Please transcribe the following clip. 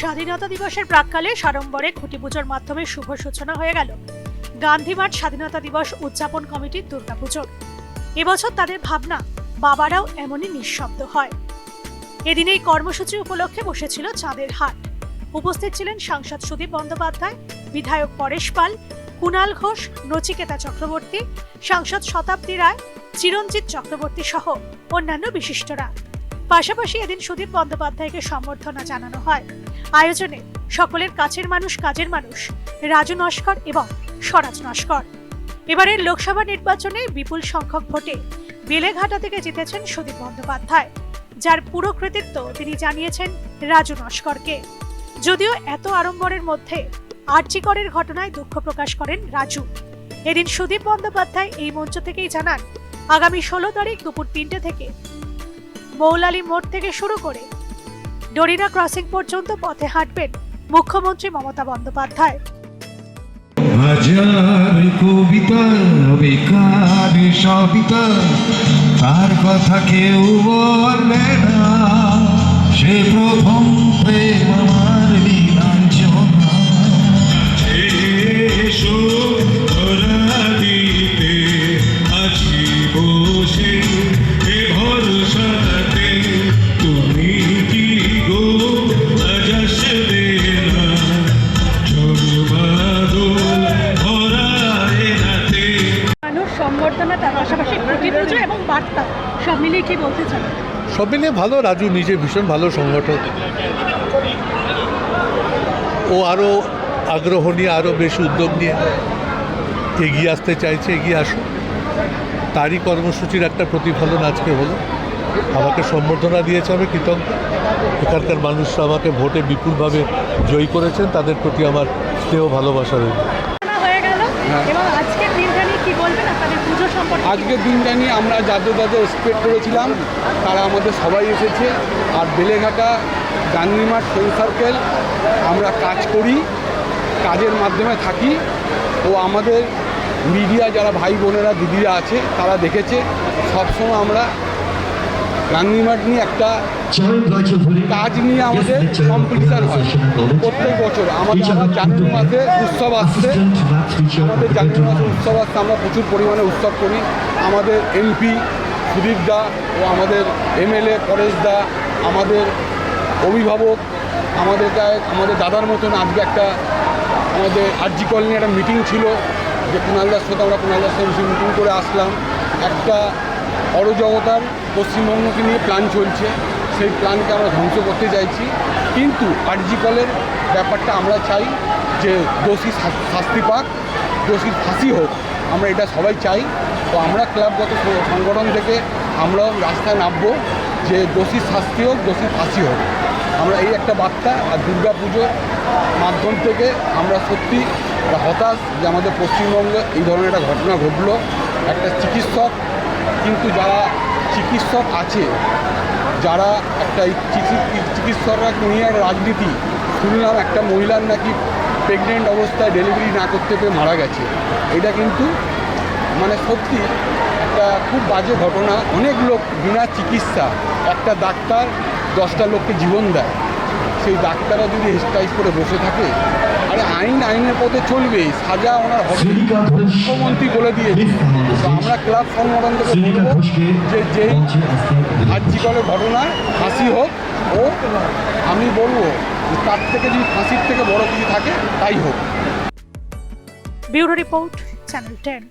স্বাধীনতা দিবসের প্রাককালে সাড়ম্বরে খুঁটি পুজোর মাধ্যমে শুভ সূচনা হয়ে গেল। গান্ধী মাঠ স্বাধীনতা দিবস উদযাপন কমিটির দুর্গাপুজোর। এবছর তাদের ভাবনা, বাবারাও এমনই নিঃশব্দ হয়। এদিন এই কর্মসূচি উপলক্ষে বসেছিল চাঁদের হাট। উপস্থিত ছিলেন সাংসদ সুদীপ বন্দ্যোপাধ্যায়, বিধায়ক পরেশ পাল, কুণাল ঘোষ, নচিকেতা চক্রবর্তী, সাংসদ শতাব্দী রায়, চিরঞ্জিত চক্রবর্তী সহ অন্যান্য বিশিষ্টরা। পাশাপাশি এদিন সুদীপ বন্দ্যোপাধ্যায়কে সম্বর্ধনা জানানো হয়। আয়োজনে সকলের কাছের মানুষ কাজের মানুষ, রাজু নস্কর এবং স্বরাজ নস্কর। এবারের লোকসভা নির্বাচনে বিপুল সংখ্যক ভোটে বেলেঘাটা থেকে জিতেছেন সুদীপ বন্দ্যোপাধ্যায়, যার পুরো কৃতিত্ব তিনি জানিয়েছেন রাজু নস্করকে। যদিও এত আড়ম্বরের মধ্যে আর্চিকরের ঘটনায় দুঃখ প্রকাশ করেন রাজু। এদিন সুদীপ বন্দ্যোপাধ্যায় এই মঞ্চ থেকেই জানান, আগামী ষোলো তারিখ দুপুর তিনটে থেকে মৌলালি মোড় থেকে শুরু করে ডরিনা ক্রসিং পর্যন্ত পথে হাঁটবেন মুখ্যমন্ত্রী মমতা বন্দ্যোপাধ্যায়। হাজার কবিতা বেকার সবিতা, তার কথা কেউ বলে না। সে প্রথম প্রেম আমার তার পাশাপাশি খুঁটি পুজো এবং বার্তা সব মিলিয়ে কি বলতে চান? সব মিলিয়ে ভালো রাজু নিজে ভীষণ ভালো সংগঠক। ও আরও আগ্রহ নিয়ে আরও বেশি উদ্যোগ নিয়ে এগিয়ে আসতে চাইছে এগিয়ে আসুক। তারই কর্মসূচির একটা প্রতিফলন আজকে হলো। আমাকে সম্বর্ধনা দিয়েছে আমি কৃতজ্ঞ। এখানকার মানুষরা আমাকে ভোটে বিপুলভাবে জয়ী করেছেন তাদের প্রতি আমার স্নেহ ভালোবাসা রইল হয়ে গেল এবং আজকের দিনটা নিয়ে কি আজকের দিনটা নিয়ে আমরা যাদের যাদের এক্সপেক্ট করেছিলাম, তারা আমাদের সবাই এসেছে। আর বেলেঘাটা গান্ধী মাঠ ফ্রেন্ড সার্কেল আমরা কাজ করি, কাজের মাধ্যমে থাকি। ও আমাদের মিডিয়া যারা ভাই বোনেরা, দিদিরা আছে, তারা দেখেছে। সবসময় আমরা মাঠ নিয়ে একটা কাজ নিয়ে আমাদের কম্পিটিশান হয়। প্রত্যেক বছর আমাদের আবার জানুয়ারি মাসে উৎসব আসছে। আমাদের জানুয়ারি মাসে উৎসব আসছে আমরা প্রচুর পরিমাণে উৎসব করি। আমাদের এমপি সুদীপ দা ও আমাদের এমএলএ পরেশ দা আমাদের অভিভাবক আমাদের আমাদের দাদার মতন আজকে একটা আমাদের আরজি কলোনি একটা মিটিং ছিল যে কুণালদার সাথে আমরা কুণালদার সাথে মিটিং করে আসলাম। একটা অরজগতার পশ্চিমবঙ্গকে নিয়ে প্ল্যান চলছে, সেই প্ল্যানকে আমরা ধ্বংস করতে চাইছি। কিন্তু আরজি কলের ব্যাপারটা আমরা চাই যে দোষী শাস্তি পাক দোষীর ফাঁসি হোক, আমরা এটা সবাই চাই। তো আমরা ক্লাবগত সংগঠন থেকে আমরাও রাস্তায় নামবো যে দোষীর শাস্তি হোক দোষীর ফাঁসি হোক। আমরা এই একটা বার্তা আর দুর্গা পুজোর মাধ্যম থেকে আমরা সত্যি হতাশ যে আমাদের পশ্চিমবঙ্গে এই ধরনের একটা ঘটনা ঘটলো। একটা চিকিৎসক কিন্তু যারা চিকিৎসক আছে, যারা একটা চিকিৎসকরা নিয়ে রাজনীতি? শুনলাম একটা মহিলার নাকি প্রেগনেন্ট অবস্থায় ডেলিভারি না করতে পেরে মারা গেছে। এটা কিন্তু মানে সত্যি একটা খুব বাজে ঘটনা। অনেক লোক বিনা চিকিৎসা একটা ডাক্তার দশটা লোককে জীবন দেয়। সেই ডাক্তাররা যদি হেস্টাইজ করে বসে থাকে আরে আইন আইনের পথে চলবে সাজা ওনার হবে। মুখ্যমন্ত্রী বলে দিয়েছে। তো আমরা ক্লাব সংগঠন থেকে বলব যে যেই আর্যিকলের ঘটনা ফাঁসি হোক ও আমি বলব যে তার থেকে যদি ফাঁসির থেকে বড় কিছু থাকে তাই হোক। Bureau report channel ten.